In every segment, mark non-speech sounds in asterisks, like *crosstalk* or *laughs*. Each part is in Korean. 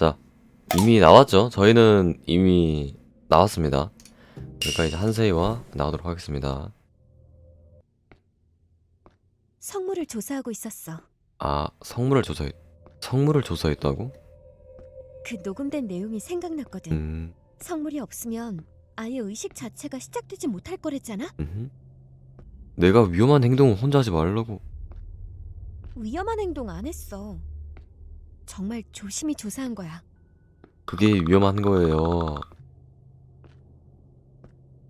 자, 이미 나왔죠? 저희는 이미 나왔습니다. 그러니까 이제 한세이와 나가도록 하겠습니다. 성물을 조사하고 있었어. 아, 성물을 조사했, 성물을 조사했다고? 그 녹음된 내용이 생각났거든. 음, 성물이 없으면 아예 의식 자체가 시작되지 못할 거랬잖아. 음. 내가 위험한 행동을 혼자 하지 말라고. 위험한 행동 안 했어. 정말 조심히 조사한 거야. 그게 위험한 거예요.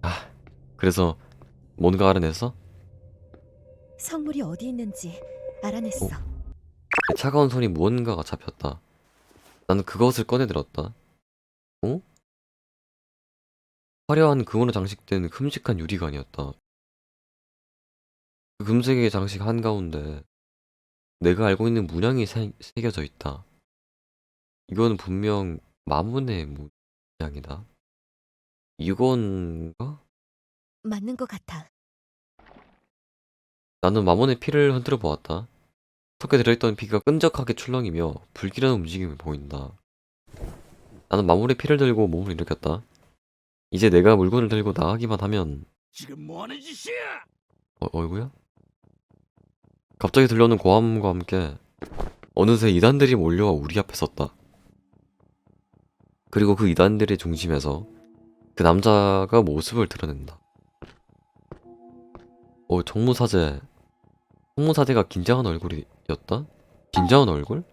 아, 그래서 뭔가 알아냈어? 성물이 어디 있는지 알아냈어. 내 차가운 손이 무언가가 잡혔다. 나는 그것을 꺼내들었다. 어? 화려한 금으로 장식된 큼직한 유리관이었다. 그 금색의 장식 한가운데 내가 알고 있는 문양이 새, 새겨져 있다. 이건 분명 마문의 문양이다. 이건가? 맞는 것 같아. 나는 마몬의 피를 흔들어 보았다. 속에 들어있던 피가 끈적하게 출렁이며 불길한 움직임을 보인다. 나는 마몬의 피를 들고 몸을 일으켰다. 이제 내가 물건을 들고 나가기만 하면 지금 뭐 하는 짓이야? 어, 어이구야? 갑자기 들려오는 고함과 함께 어느새 이단들이 몰려와 우리 앞에 섰다. 그리고 그 이단들의 중심에서 그 남자가 모습을 드러낸다. 어, 정무사제. 정무사제가 긴장한 얼굴이었다? 긴장한 얼굴?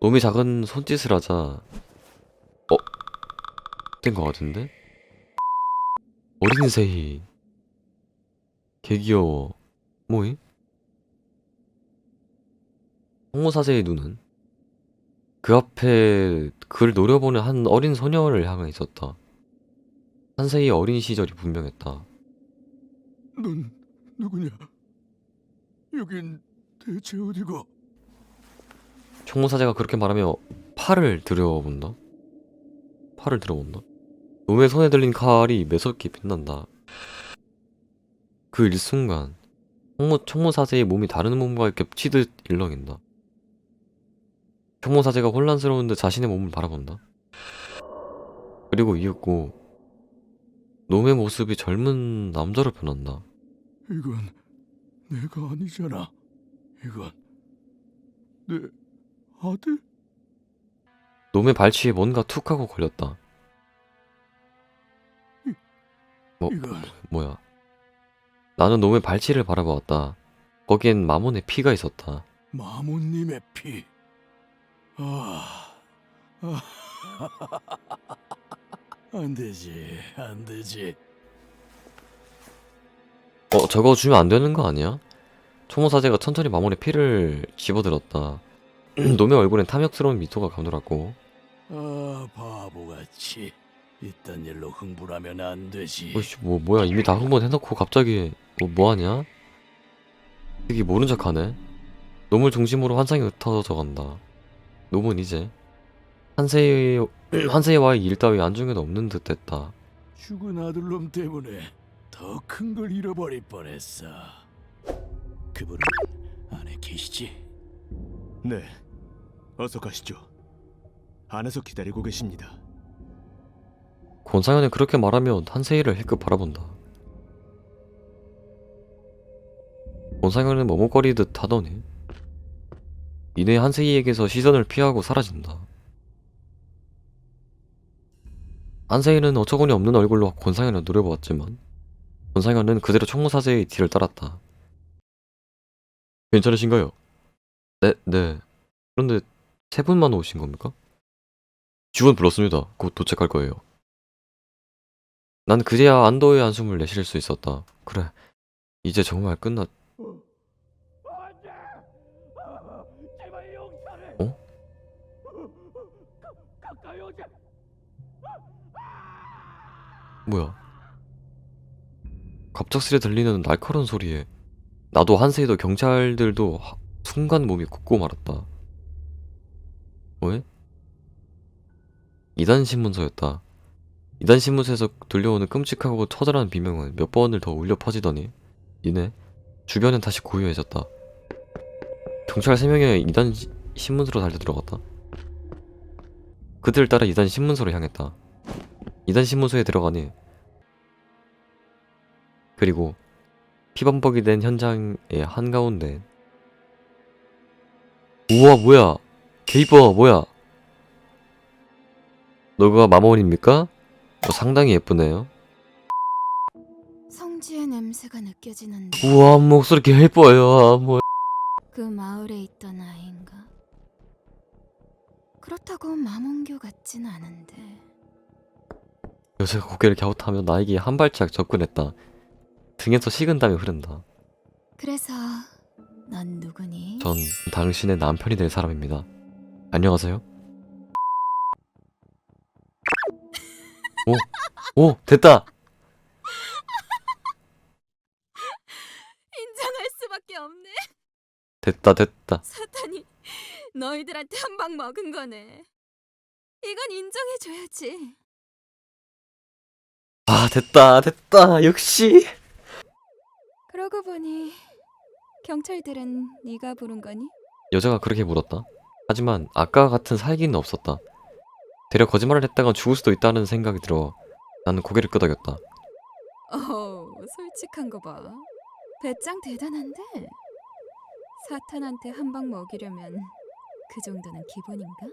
놈이 작은 손짓을 하자 어? 된 것 같은데? 어린 새희 개 귀여워 뭐이? 홍모사제의 눈은 그 앞에 그를 노려보는 한 어린 소녀를 향해 있었다. 한세의 어린 시절이 분명했다. 넌 누구냐? 여긴 대체 어디고? 총무사제가 그렇게 말하며 팔을 들여본다. 팔을 들어본다. 놈의 손에 들린 칼이 매섭게 빛난다. 그 일순간 총무, 총무사제의 몸이 다른 몸과 겹치듯 일렁인다. 총무사제가 혼란스러운 듯 자신의 몸을 바라본다. 그리고 이윽고 놈의 모습이 젊은 남자로 변한다. 이건 내가 아니잖아. 이건 내 아들? 놈의 발치에 뭔가 툭 하고 걸렸다. 뭐, 이건 뭐야. 나는 놈의 발치를 바라보았다. 거기엔 마몬의 피가 있었다. 마모님의 피. 아, 아. *laughs* 안 되지, 안 되지. 어, 저거 주면 안 되는 거 아니야? 총무사제가 천천히 마몬의 피를 집어들었다. *clears throat* 놈의 얼굴엔 탐욕스러운 미소가 감돌았고 아, 바보같이 이딴 일로 흥분하면 안 되지. 어이씨 뭐 뭐야 이미 다 흥분해놓고 갑자기 뭐 뭐하냐? 되게 모른 척하네. 놈을 중심으로 환상이 흩어져 간다. 놈은 이제 한세의 한세와의 일 따위 안중에도 없는 듯했다. 죽은 아들놈 때문에 더 큰 걸 잃어버릴 뻔했어. 그분은 안에 계시지? 네, 어서 가시죠. 안에서 기다리고 계십니다. 권상현은 그렇게 말하며 한세희를 힐끗 바라본다. 권상현은 머뭇거리듯 하더니 이내 한세희에게서 시선을 피하고 사라진다. 한세희는 어처구니 없는 얼굴로 권상현을 노려보았지만 권상현은 그대로 총무사제의 뒤를 따랐다. 괜찮으신가요? 네, 네. 그런데 세 분만 오신 겁니까? 직원 불렀습니다. 곧 도착할 거예요. 난 그제야 안도의 한숨을 내쉴 수 있었다. 그래, 이제 정말 끝났. 안돼! 제발 용서를! 어? 가, 가까이 오지! 뭐야? 갑작스레 들리는 날카로운 소리에 나도 한세희도 경찰들도 하- 순간 몸이 굳고 말았다. 왜? 이단 신문서였다. 이단 신문서에서 들려오는 끔찍하고 처절한 비명은 몇 번을 더 울려 퍼지더니 이내 주변은 다시 고요해졌다. 경찰 세 명이 이단 시- 신문서로 달려 들어갔다. 그들을 따라 이단 신문소로 향했다. 이단 신문소에 들어가니 그리고 피범벅이 된 현장의 한가운데 우와 뭐야? 개 이뻐 뭐야? 너가 마모원입니까? 어, 상당히 예쁘네요. 성지의 냄새가 느껴지는데 우와 목소리 개이뻐요. 뭐. 그 마을에 있던 아이인가? 그렇다고 마몽교 같진 않은데 여자가 고개를 갸웃하며 나에게 한 발짝 접근했다 등에서 식은 땀이 흐른다 그래서 넌 누구니? 전 당신의 남편이 될 사람입니다 안녕하세요 오! 오! 됐다! *laughs* 인정할 수밖에 없네 됐다 됐다 사탄이 너희들한테 한 방 먹은 거네 이건 인정해줘야지 아 됐다 됐다 역시 그러고 보니 경찰들은 네가 부른 거니? 여자가 그렇게 물었다 하지만 아까 같은 살기는 없었다 대려 거짓말을 했다가 죽을 수도 있다는 생각이 들어 나는 고개를 끄덕였다 어, 솔직한 거 봐. 배짱 대단한데. 사탄한테 한 방 먹이려면 그 정도는 기본인가?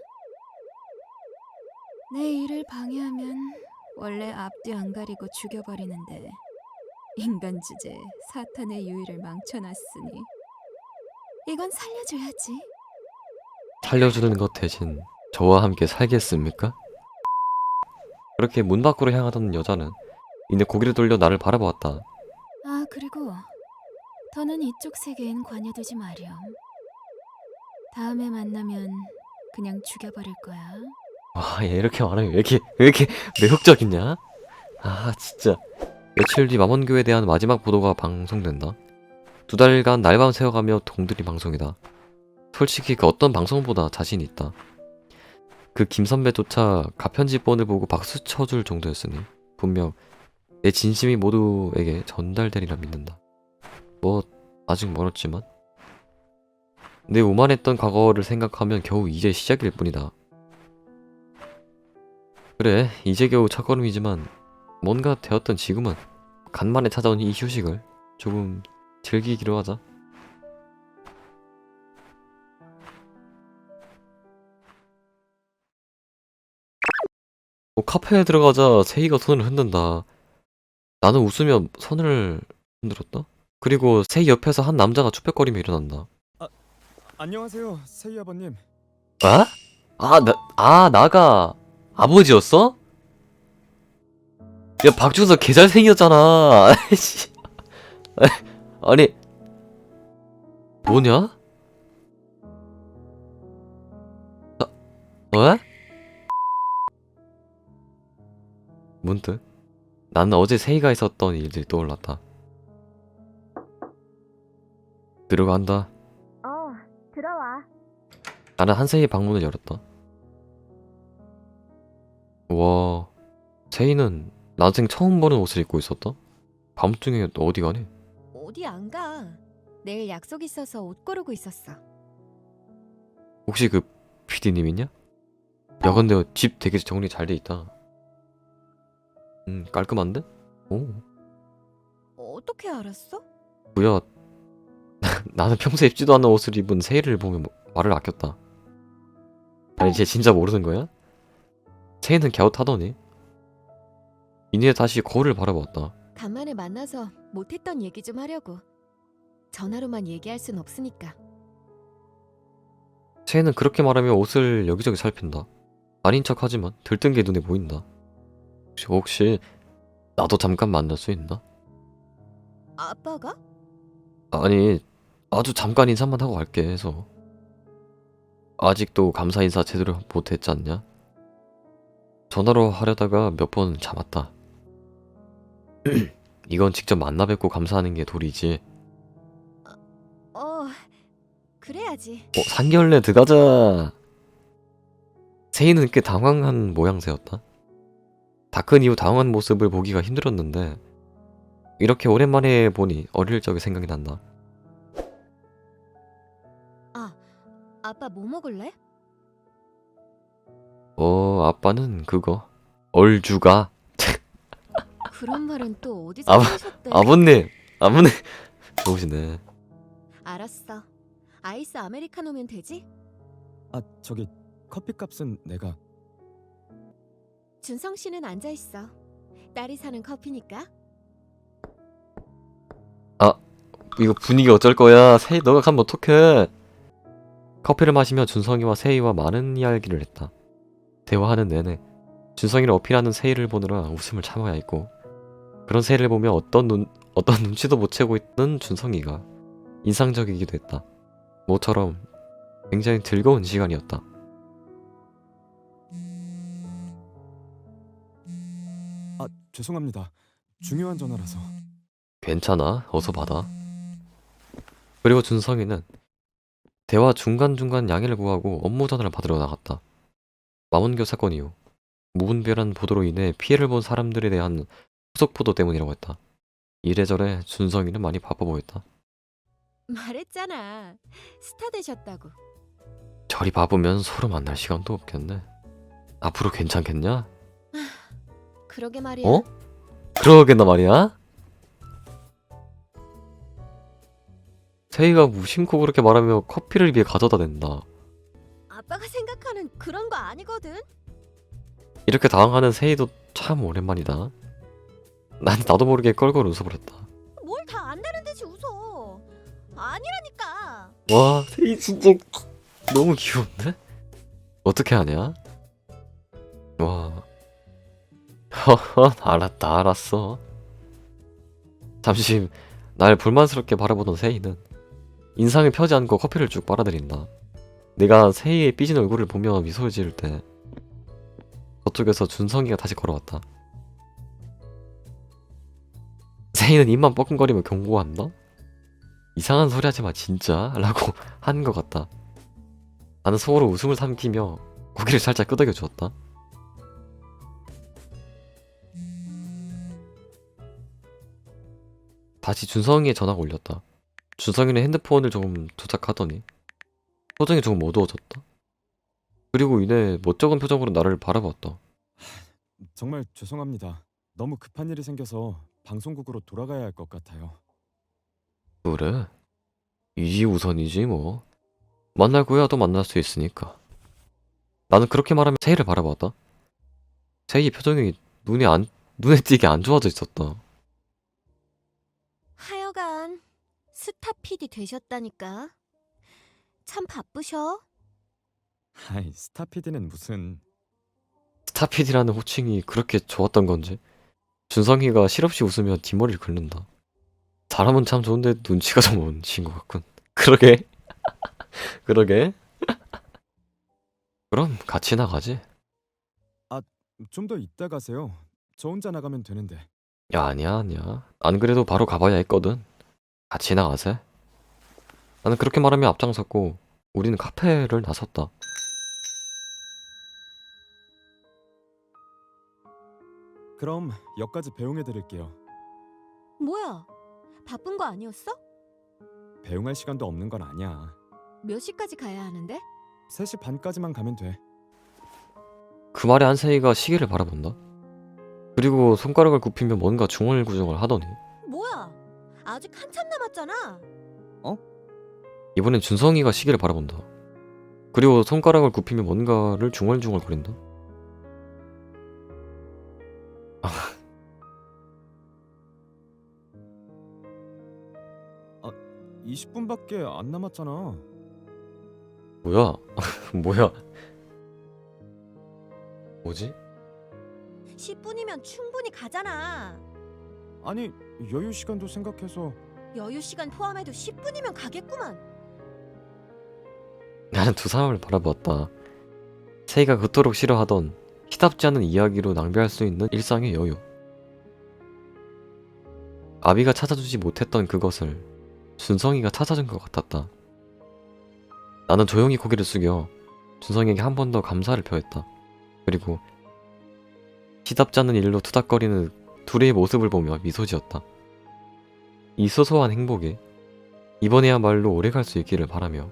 내 일을 방해하면 원래 앞뒤 안 가리고 죽여버리는데 인간 주제 사탄의 유의를 망쳐놨으니 이건 살려줘야지. 살려주는 것 대신 저와 함께 살겠습니까? 그렇게 문 밖으로 향하던 여자는 이내 고개를 돌려 나를 바라보았다 아 그리고 더는 이쪽 세계엔 관여되지 마렴. 다음에 만나면 그냥 죽여버릴 거야. 와, 얘 이렇게 말하면 왜 이렇게, 왜 이렇게 매혹적이냐? 아, 진짜. 며칠 뒤 마몬교에 대한 마지막 보도가 방송된다. 두 달간 날밤 새워가며 동들이 방송이다. 솔직히 그 어떤 방송보다 자신이 있다. 그 김선배조차 가편집본을 보고 박수 쳐줄 정도였으니 분명 내 진심이 모두에게 전달되리라 믿는다. 뭐 아직 멀었지만 내 오만했던 과거를 생각하면 겨우 이제 시작일 뿐이다. 그래, 이제 겨우 첫걸음이지만 뭔가 되었던 지금은 간만에 찾아온 이 휴식을 조금 즐기기로 하자. 어, 카페에 들어가자 세희가 손을 흔든다. 나는 웃으며 손을 흔들었다. 그리고 세희 옆에서 한 남자가 추백거리며 일어난다. 안녕하세요, 세이 아버님. 아? 아, 나, 아, 나가 아버지였어? 야, 박준서 개 잘생겼잖아. 아이씨. *laughs* 아니, 뭐냐? 아, 어? 문득 나는 어제 세이가 있었던 일들이 떠올랐다. 들어간다. 어, 들어와. 나는 한세희 방문을 열었다. 와, 세희는 난생 처음 보는 옷을 입고 있었다. 밤중에 너 어디 가니? 어디 안 가. 내일 약속 있어서 옷 고르고 있었어. 혹시 그 PD님이냐? 야, 근데 집 되게 정리 잘 돼 있다. 음, 깔끔한데? 오, 어떻게 알았어? 뭐야. *laughs* 나는 평소에 입지도 않는 옷을 입은 세희를 보면 뭐- 말을 아꼈다. 아니, 쟤 진짜 모르는 거야? 세희는 갸웃하더니. 이내 다시 거울을 바라보았다. 간만에 만나서 못했던 얘기 좀 하려고. 전화로만 얘기할 순 없으니까. 새는 그렇게 말하며 옷을 여기저기 살핀다. 아닌 척하지만 들뜬 게 눈에 보인다. 혹시, 혹시 나도 잠깐 만날 수 있나? 아빠가? 아니 아주 잠깐 인사만 하고 갈게 해서 아직도 감사 인사 제대로 못했지 않냐? 전화로 하려다가 몇번 참았다. *clears throat* 이건 직접 만나 뵙고 감사하는 게 도리지. 어, 그래야지. 어, 상견례 들어가자. 세희는 꽤 당황한 모양새였다. 다 큰 이후 당황한 모습을 보기가 힘들었는데 이렇게 오랜만에 보니 어릴 적의 생각이 난다. 아빠 뭐 먹을래? 어, 아빠는 그거 얼주가 그런 말은 또 어디서 아버- 하셨대? 아버님 아버님 좋으시네 알았어. 아이스 아메리카노면 되지? 아 저기 커피값은 내가 준성 씨는 앉아 있어. 딸이 사는 커피니까. 이거 분위기 어쩔 거야 세이 너가 가면 어떡해 커피를 마시며 준성이와 세이와 많은 이야기를 했다 대화하는 내내 준성이를 어필하는 세이를 보느라 웃음을 참아야 했고 그런 세이를 보며 어떤 눈 어떤 눈치도 못 채고 있는 준성이가 인상적이기도 했다. 모처럼 굉장히 즐거운 시간이었다. 아 죄송합니다. 중요한 전화라서. 괜찮아? 어서 받아. 그리고 준성이는 대화 중간중간 양해를 구하고 업무 전화를 받으러 나갔다 망원교 사건 이후 무분별한 보도로 인해 피해를 본 사람들에 대한 후속 보도 때문이라고 했다 이래저래 준성이는 많이 바빠 보였다 말했잖아. 스타 되셨다고. 저리 바쁘면 서로 만날 시간도 없겠네 앞으로 괜찮겠냐? 그러게 말이야. 어? 그러겠나 말이야? 세이가 무심코 그렇게 말하며 커피를 입에 가져다 댄다 아빠가 생각 하는 그런 거 아니거든. 이렇게 당황하는 세이도 참 오랜만이다. 난 나도 모르게 껄껄 웃어버렸다. 뭘 다안 되는 듯이 웃어. 아니라니까. 와, 세이 진짜 너무 귀여운데? 어떻게 하냐? 와. *laughs* 허허, 알았다, 알았어. 잠시 날 불만스럽게 바라보던 세이는 인상을 펴지 않고 커피를 쭉 빨아들인다. 내가 세이의 삐진 얼굴을 보며 미소를 지을 때 저쪽에서 준성이가 다시 걸어왔다. 세이는 입만 뻐끔거리며 경고한다? 이상한 소리 하지 마 진짜 라고 *laughs* 한 것 같다. 나는 속으로 웃음을 삼키며 고개를 살짝 끄덕여 주었다. 다시 준성이의 전화가 울렸다. 준성이는 핸드폰을 조금 조작하더니 표정이 조금 어두워졌다. 그리고 이내 멋쩍은 표정으로 나를 바라봤다. 정말 죄송합니다. 너무 급한 일이 생겨서 방송국으로 돌아가야 할 것 같아요. 그래? 이지 우선이지 뭐. 만날 거야 또 만날 수 있으니까. 나는 그렇게 말하며 세이를 바라봤다. 세이의 표정이 눈에 안 눈에 띄게 안 좋아져 있었다. 하여간 스타 PD 되셨다니까. 참 바쁘셔. 아이 스타 PD는 무슨 스타피디라는 호칭이 그렇게 좋았던 건지 준성이가 실없이 웃으며 뒷머리를 긁는다. 사람은 참 좋은데 눈치가 좀 온친 것 같군. 그러게. *laughs* 그러게. 그럼 같이 나가지. 좀 더 이따 가세요. 저 혼자 나가면 되는데. 야 아니야 아니야. 안 그래도 바로 가봐야 했거든. 같이 나가세. 나는 그렇게 말하며 앞장섰고 우리는 카페를 나섰다. 그럼 역까지 배웅해 드릴게요. 뭐야? 바쁜 거 아니었어? 배웅할 시간도 없는 건 아니야. 몇 시까지 가야 하는데? 3시 반까지만 가면 돼. 그 말에 한세이가 시계를 바라본다. 그리고 손가락을 굽히며 뭔가 중얼구중얼 하더니 뭐야? 아직 한참 남았잖아. 이번엔 준성이가 시계를 바라본다. 그리고 손가락을 굽히며 뭔가를 중얼중얼 거린다. 20분밖에 안 남았잖아. 뭐야? *laughs* 뭐야? 뭐지? 10분이면 충분히 가잖아. 아니 여유 시간도 생각해서 여유 시간 포함해도 10분이면 가겠구만. 나는 두 사람을 바라보았다. 세이가 그토록 싫어하던 희답지 않은 이야기로 낭비할 수 있는 일상의 여유. 아비가 찾아주지 못했던 그것을 준성이가 찾아준 것 같았다. 나는 조용히 고개를 숙여 준성이에게 한 번 더 감사를 표했다. 그리고 희답지 않은 일로 투닥거리는 둘의 모습을 보며 미소 지었다. 이 소소한 행복이 이번에야말로 오래 갈 수 있기를 바라며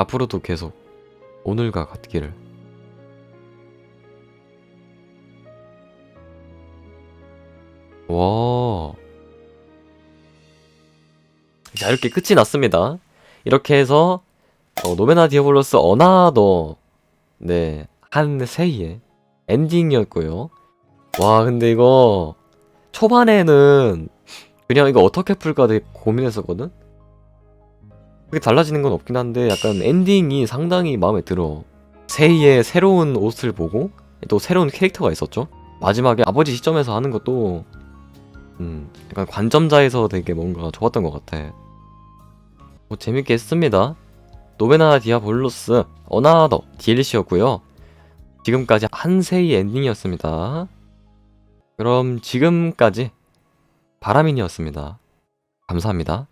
앞으로도 계속 오늘과 같기를. 와. 자, 이렇게 끝이 났습니다. 이렇게 해서 어, 노메나 디아블로스 어나더 네, 한 세이의 엔딩이었고요. 와, 근데 이거 초반에는 그냥 이거 어떻게 풀까 되게 고민했었거든? 그게 달라지는 건 없긴 한데 약간 엔딩이 상당히 마음에 들어. 세이의 새로운 옷을 보고 또 새로운 캐릭터가 있었죠. 마지막에 아버지 시점에서 하는 것도 음, 약간 관점자에서 되게 뭔가 좋았던 것 같아. 뭐 재밌게 했습니다. 노베나 디아볼로스 어나더 DLC였고요. 지금까지 한세이 엔딩이었습니다. 그럼 지금까지 바라민이었습니다. 감사합니다.